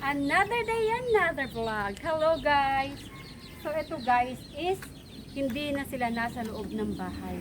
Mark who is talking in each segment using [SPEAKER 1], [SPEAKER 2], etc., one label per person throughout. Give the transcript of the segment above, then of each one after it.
[SPEAKER 1] Another day, another vlog. Hello guys! So ito guys is hindi na sila nasa loob ng bahay.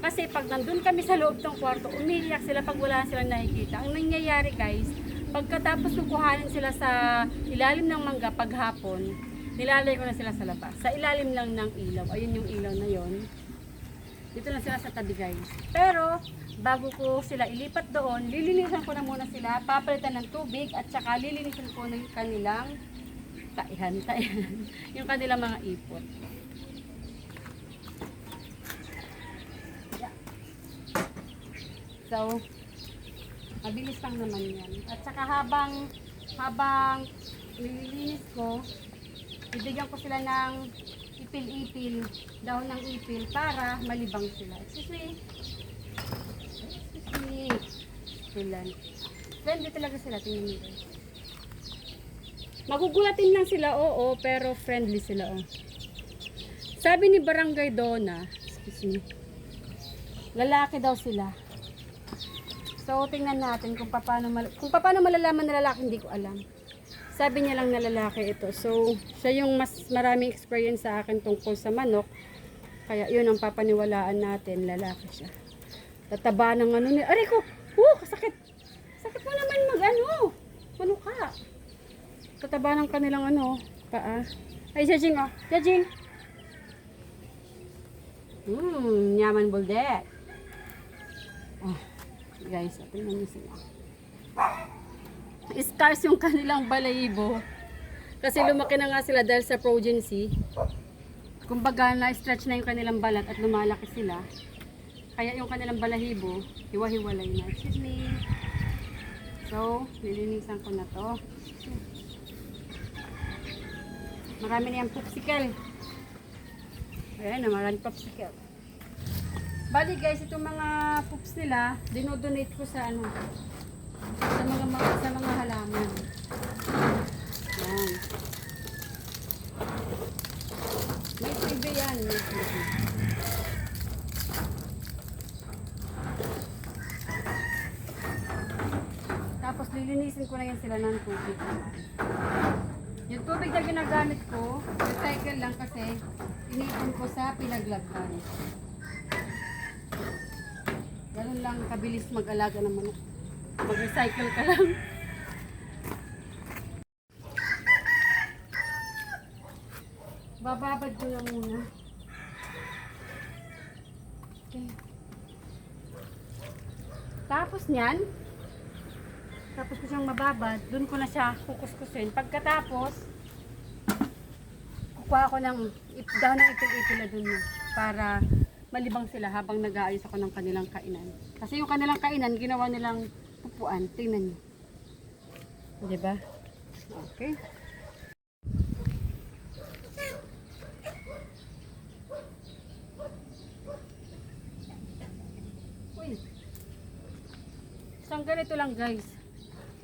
[SPEAKER 1] Kasi pag nandun kami sa loob ng kwarto, umiiyak sila pag wala silang nakikita. Ang nangyayari guys, pagkatapos kukuhanin sila sa ilalim ng mangga paghapon, nilalay ko na sila sa labas. Sa ilalim lang ng ilaw. Ayun yung ilaw na yon. Dito na sila sa tabi guys. Pero, bago ko sila ilipat doon, lilinisan ko na muna sila, papalitan ng tubig, at saka lilinisan ko ng kanilang taihan, taihan. yung kanilang mga ipot. Yeah. So, mabilis lang naman yan. At saka habang, habang nililinis ko, bibigyan ko sila ng ipil-ipil, dahon ng ipil para malibang sila. Excuse me. Excuse me. Tulan. Friendly talaga sila, tingnan guys. Magugulatin lang sila, oo, pero friendly sila, oh. Sabi ni Barangay Donna, excuse me, lalaki daw sila. So, tingnan natin kung paano, kung paano malalaman na lalaki, hindi ko alam. Sabi niya lang na lalaki ito. So, siya yung mas maraming experience sa akin tungkol sa manok. Kaya yun ang papaniwalaan natin, lalaki siya. Tataba ng ano ni, aray ko, oh, sakit. Sakit mo naman mag ano, ano ka. Tataba ng kanilang ano, paa. Ay, Jajing, oh, Jajing. Hmm, nyaman buldet. Oh, guys, tingnan niyo sila scars yung kanilang balayibo. Kasi lumaki na nga sila dahil sa progency. Kumbaga na-stretch na yung kanilang balat at lumalaki sila. Kaya yung kanilang balahibo, hiwa-hiwalay na. Excuse. So, nilinisan ko na to. Marami na yung popsicle. Ayan na, maraming popsicle. Bali guys, itong mga poops nila, dinodonate ko sa ano, sa mga, mga sa mga halaman. Yan. May TV yan. Tapos lilinisin ko na yan sila ng tubig. Yung tubig na ginagamit ko, recycle lang kasi inipon ko sa pinaglagyan. Ganun lang kabilis mag-alaga ng manok. Mag-recycle ka lang. Bababad ko lang muna. Okay. Tapos niyan, tapos ko siyang mababad, dun ko na siya kukuskusin. Pagkatapos, kukuha ko ng dahon ng ipil-ipil na dun para malibang sila habang nag-aayos ako ng kanilang kainan. Kasi yung kanilang kainan, ginawa nilang pupuan. Tingnan niyo. Di ba? Okay. Uy. Isang ganito lang guys.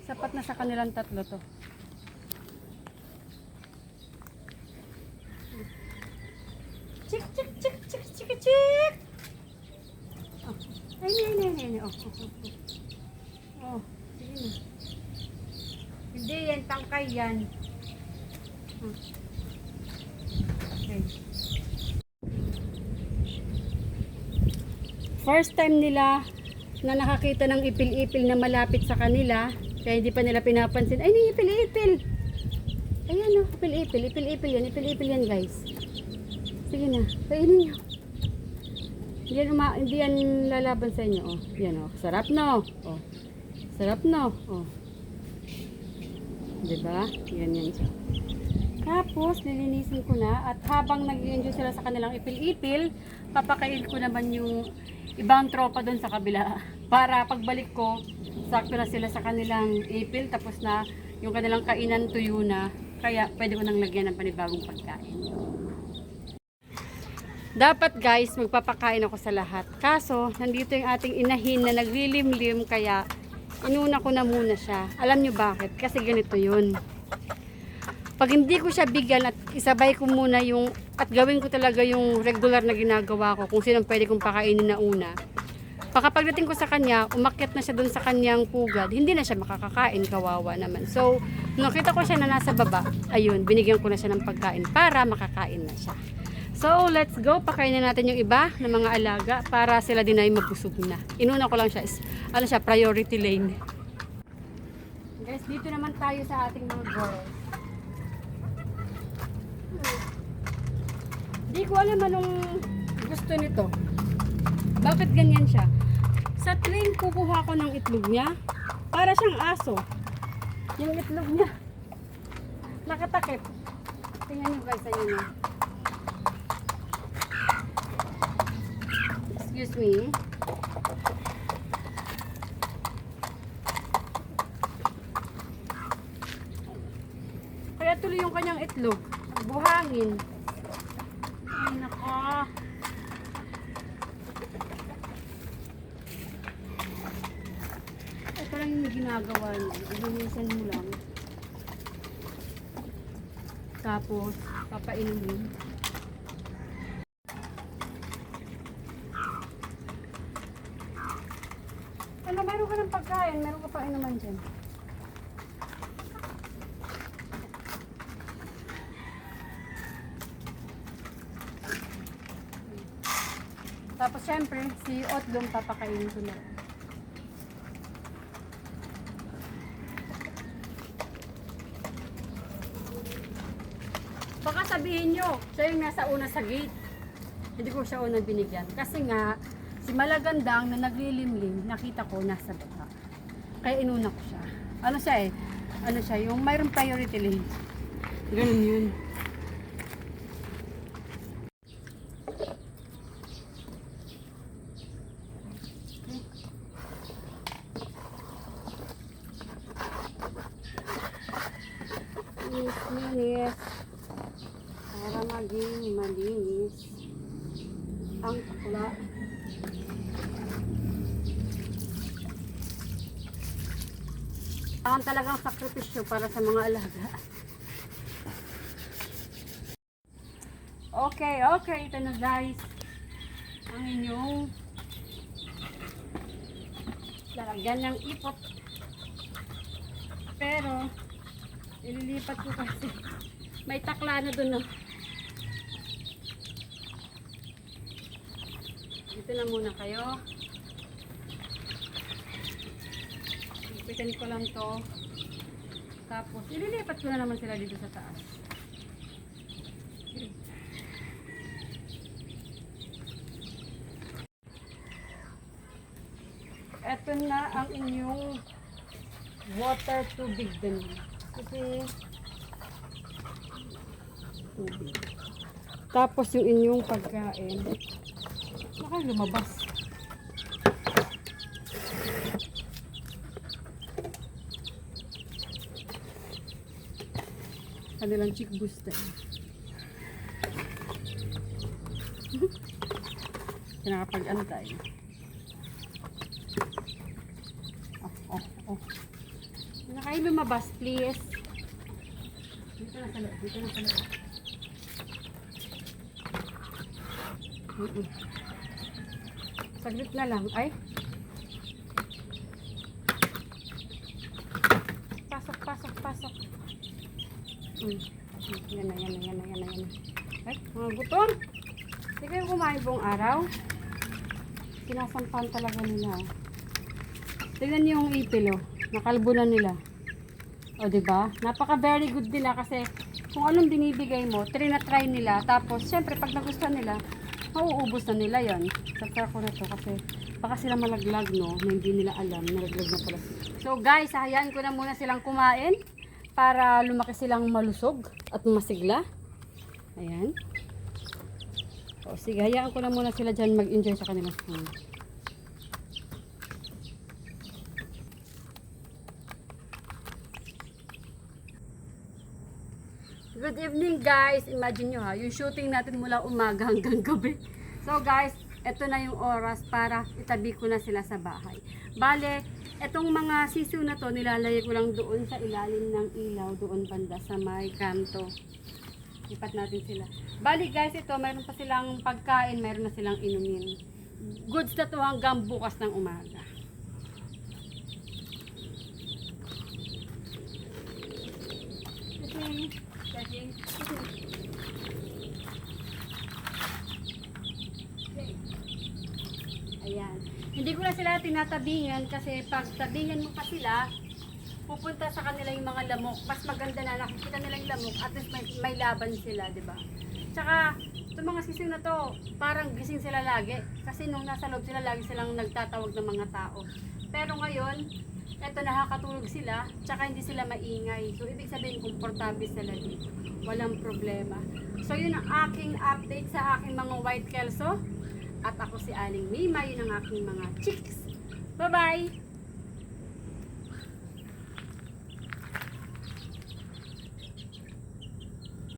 [SPEAKER 1] Sapat na sa kanilang tatlo to. Chik, chik, chik, chik, chik, chik. Oh. Ay, ay, ay, ay, ay. Oh, oh, oh. Oh, na. Hindi yan, tangkay yan. Hmm. Okay. First time nila na nakakita ng ipil-ipil na malapit sa kanila, kaya hindi pa nila pinapansin, ay, ipil-ipil. Ayan o, ipil-ipil, ipil-ipil yan, ipil-ipil yan guys. Sige na, kainin niyo. Yan uma, hindi yan lalaban sa inyo. Oh, yan oh. Sarap no. Oh. Sarap no. Oh. 'Di ba? Yan yan siya. Tapos nilinisin ko na at habang nag-enjoy sila sa kanilang ipil-ipil, papakain ko naman yung ibang tropa doon sa kabila para pagbalik ko, sakto na sila sa kanilang ipil tapos na yung kanilang kainan tuyo na kaya pwede ko nang lagyan ng panibagong pagkain. Dapat guys, magpapakain ako sa lahat. Kaso, nandito yung ating inahin na naglilimlim kaya inuna ko na muna siya. Alam nyo bakit? Kasi ganito yun. Pag hindi ko siya bigyan at isabay ko muna yung at gawin ko talaga yung regular na ginagawa ko kung sino pwede kong pakainin na una. Baka pagdating ko sa kanya, umakyat na siya doon sa kanyang pugad, hindi na siya makakakain, kawawa naman. So, nakita ko siya na nasa baba, ayun, binigyan ko na siya ng pagkain para makakain na siya. So, let's go. Pakainin natin yung iba ng mga alaga para sila din ay mabusog na. Inuna ko lang siya, is, ano siya, priority lane. Guys, dito naman tayo sa ating mga girls. Di ko alam anong gusto nito. Bakit ganyan siya? Sa tuwing kukuha ko ng itlog niya, para siyang aso. Yung itlog niya. Nakatakip. Tingnan niyo guys, ayun na. Excuse me. Kaya tuloy yung kanyang itlog. Buhangin. Ay, nako. Ito lang yung ginagawa niya. Ilinisan mo lang. Tapos, papainumin. Ano, meron ka ng pagkain. Meron ka pa naman dyan. Tapos syempre, si Otlong papakainin ko na. rin. Baka sabihin nyo, siya yung nasa una sa gate. Hindi ko siya unang binigyan. Kasi nga, si Malagandang na naglilimlim, nakita ko nasa baba. Kaya inuna ko siya. Ano siya eh? Ano siya? Yung mayroong priority lane. Ganun yun. Linis. Para maging malinis ang takla. Ang talagang sakripisyo para sa mga alaga. Okay, okay. Ito na guys. Ang inyong lalagyan ng ipot. Pero, ililipat ko kasi may takla na dun. No? Dito na muna kayo. Ipitan ko lang to. Tapos, ililipat ko na naman sila dito sa taas. Ito na ang inyong water tubig din. Kasi tubig. Tapos yung inyong pagkain. Baka lumabas. Kanilang chick booster. Nakapag-antay. Oh, oh, oh. Na kayo lumabas, please. Dito na sa loob. Dito na sa loob. Mm-mm. Saglit na lang. Ay. Pasok, pasok, pasok. Mm. Mm, Yan na, yan na, yan na, yan na, yan na. Ay, mga gutom. Hindi kayo kumain buong araw. Sinasampan talaga nila. Tingnan niyo yung ipil, oh. Nakalbo na nila. O, di ba? Napaka very good nila kasi kung anong binibigay mo, try nila. Tapos, syempre, pag nagustuhan nila, mauubos na nila yan. Sasara ko na to kasi baka sila malaglag, no? Na hindi nila alam, nalaglag na pala. So, guys, hayaan ko na muna silang kumain para lumaki silang malusog at masigla. Ayan. O, sige, hayaan ko na muna sila dyan mag-enjoy sa kanilang food. Good evening guys. Imagine nyo ha, yung shooting natin mula umaga hanggang gabi. So guys, eto na yung oras para itabi ko na sila sa bahay. Bale, etong mga sisiw na to, nilalagay ko lang doon sa ilalim ng ilaw, doon banda sa may kanto. Lipat natin sila. Bali guys, ito, mayroon pa silang pagkain, mayroon na silang inumin. goods na to hanggang bukas ng umaga. Kasi, kasi, Ayan. Hindi ko na sila tinatabingan kasi pag tabingan mo pa sila, pupunta sa kanila yung mga lamok. Mas maganda na nakikita nila yung lamok at least may, may laban sila, di ba? Tsaka, itong mga sisiw na to, parang gising sila lagi. Kasi nung nasa loob sila, lagi silang nagtatawag ng mga tao. Pero ngayon, eto nakakatulog sila, tsaka hindi sila maingay. So, ibig sabihin, komportable sila dito. Walang problema. So, yun ang aking update sa aking mga white kelso. At ako si Aling Mima, yun ang aking mga chicks. Bye-bye!